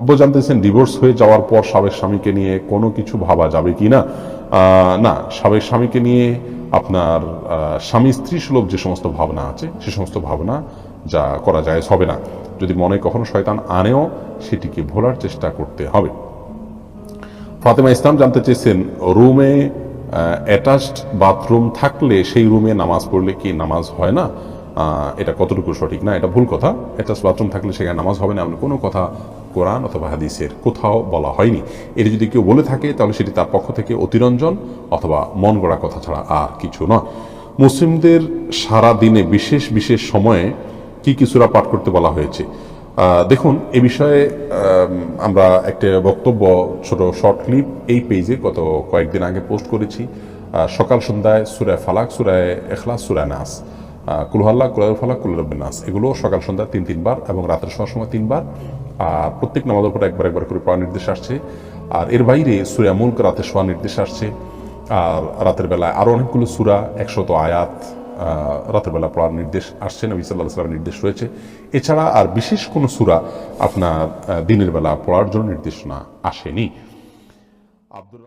আব্বু জানতেছেন ডিভোর্স হয়ে যাওয়ার পর সাবেক স্বামীকে নিয়ে কোনো কিছু ভাবা যাবে কি না? না, সাবেক স্বামীকে নিয়ে আপনার স্বামী স্ত্রী সুলভ যে সমস্ত ভাবনা আছে, সে সমস্ত ভাবনা যা করা যায় হবে না। যদি মনে কখনো শয়তান আনেও, সেটিকে ভোলার চেষ্টা করতে হবে। ফাতেমা ইসলাম জানতে চেয়েছেন, রুমে অ্যাটাচড বাথরুম থাকলে সেই রুমে নামাজ পড়লে কি নামাজ হয় না? এটা কতটুকু সঠিক? না, এটা ভুল কথা। অ্যাটাচ বাথরুম থাকলে সেখানে নামাজ হবে না, এমন কোনো কথা কোরআন অথবা হাদিসের কোথাও বলা হয়নি। এটি যদি কেউ বলে থাকে, তাহলে সেটি তার পক্ষ থেকে অতিরঞ্জন অথবা মন গড়া কথা ছাড়া আর কিছু নয়। মুসলিমদের সারা দিনে বিশেষ বিশেষ সময়ে কি কি সূরা পাঠ করতে বলা হয়েছে? দেখুন, এ বিষয়ে আমরা একটা বক্তব্য, ছোট, শর্ট ক্লিপ এই পেজে গত কয়েকদিন আগে পোস্ট করেছি। সকাল সন্ধ্যায় সুরায় ফালাক সুরায় এখলাস সুরায় নাস। কুলহাল্লা কুলার ফালাক কুলরব্বে নাস। এগুলো সকাল সন্ধ্যা তিন, তিনবার এবং রাতের সময় তিনবার। প্রত্যেক নামাজের পর একবার একবার করে পড়ার নির্দেশ আসছে। আর এর বাইরে সুরা মুল্ক রাতে শোয়া নির্দেশ আসছে। আর রাতের বেলায় আরও অনেকগুলো সুরা, একশত আয়াত রাতের বেলা পড়ার নির্দেশ আসছে। নবী সাল্লাহ সাল্লামের নির্দেশ রয়েছে। এছাড়া আর বিশেষ কোনো সুরা আপনার দিনের বেলা পড়ার জন্য নির্দেশনা আসেনি। আব্দুর